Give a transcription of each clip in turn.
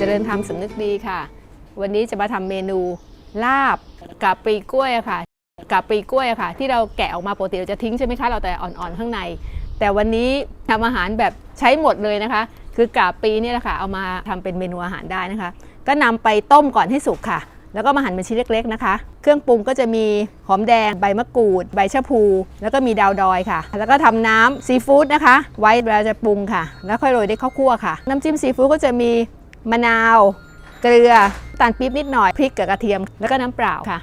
จริญธรรมสำนึกดีค่ะ วันนี้จะมาทำเมนูลาบกับปลีกล้วยค่ะ กับปลีกล้วยค่ะ ที่เราแกะออกมาปกติเราจะทิ้งใช่ไหมคะเราแต่อ่อนๆข้างใน แต่วันนี้ทำอาหารแบบใช้หมดเลยนะคะ คือกาบปีนี่แหละค่ะเอามาทำเป็นเมนูอาหารได้นะคะ ก็นำไปต้มก่อนให้สุกค่ะ แล้วก็มาหั่นเป็นชิ้นเล็กๆนะคะ เครื่องปรุงก็จะมีหอมแดงใบมะกรูด ใบชะพู แล้วก็มีดาวดอยค่ะ แล้วก็ทำน้ำซีฟู้ดนะคะ ไว้เวลาจะปรุงค่ะ แล้วค่อยโรยด้วยข้าวคั่วค่ะ น้ำจิ้มซีฟู้ดก็จะมี มะนาว เกลือตาลปี๊บนิดหน่อย พริกกับกระเทียม แล้วก็น้ำเปล่าค่ะ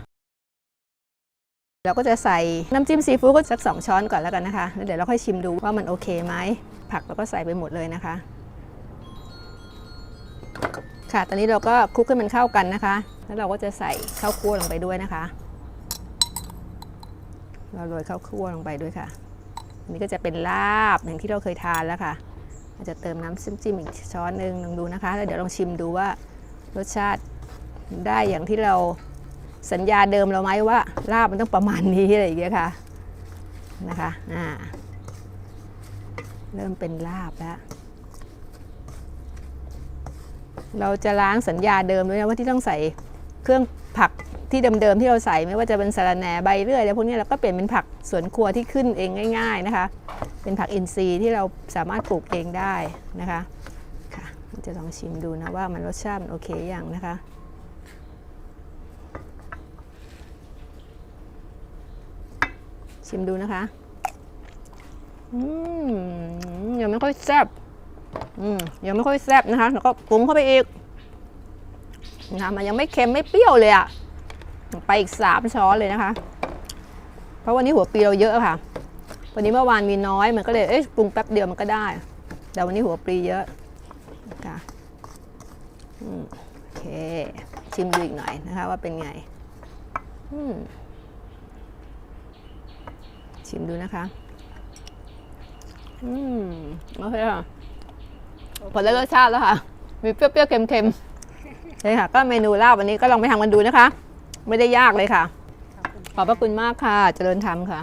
เราก็จะใส่น้ำจิ้มซีฟู้ดก็สักสองช้อนก่อนแล้วกันนะคะ แล้วเดี๋ยวเราค่อยชิมดูว่ามันโอเคไหม ผักเราก็ใส่ไปหมดเลยนะคะ ค่ะ ตอนนี้เราก็คลุกให้มันเข้ากันนะคะ แล้วเราก็จะใส่ข้าวคั่วลงไปด้วยนะคะ เราโรยข้าวคั่วลงไปด้วยค่ะอันนี้ก็จะเป็นลาบอย่างที่เราเคยทานแล้วค่ะ เราจจะเติมน้ำจิ้มจิ้มอีกช้อนหนึ่งลองดูนะคะแล้วเดี๋ยวลองชิมดูว่ารสชาติได้อย่างที่เราสัญญาเดิมเราไหมว่าลาบมันต้องประมาณนี้อะไรอย่างเงี้ยค่ะนะคะอ่าเริ่มเป็นลาบแล้ว เราจะล้างสัญญาเดิมด้วยนะว่าที่ต้องใส่เครื่องผัก ที่เดิมๆที่เราใส่ไม่ว่าจะเป็นสะระแหน่ใบเลื่อยอะไรพวกนี้เราก็เปลี่ยนเป็นผักสวนครัวที่ขึ้นเองง่าย ๆนะคะ เป็นผักอินทรีย์ที่เราสามารถปลูกเองได้นะคะค่ะจะลองชิมดูนะว่ามันรสชาติมันโอเคอย่างนะคะชิมดูนะคะ อืมยังไม่ค่อยแซ่บอืมยังไม่ค่อยแซ่บนะคะ แล้วก็ปรุงเข้าไปอีกนะคะมันยังไม่เค็มไม่เปรี้ยวเลยอะ่ะ ไปอีกสามช้อนเลยนะคะ เพราะวันนี้หัวปีเราเยอะค่ะ วันนี้เมื่อวานมีน้อยมันก็เลยเอ๊ะปรุงแป๊บเดียวมันก็ได้ แต่วันนี้หัวปลีเยอะค่ะอืมโอเคชิมดูอีกหน่อยนะคะว่าเป็นไงอืมชิมดูนะคะ อืมโอเคค่ะพอได้รสชาติแล้วค่ะ มีเปรี้ยวๆเค็มๆใช่ค่ะ ก็เมนูลาบวันนี้ก็ลองไปทำกันดูนะคะ ไม่ได้ยากเลยค่ะ ขอบพระคุณมากค่ะ เจริญธรรมค่ะ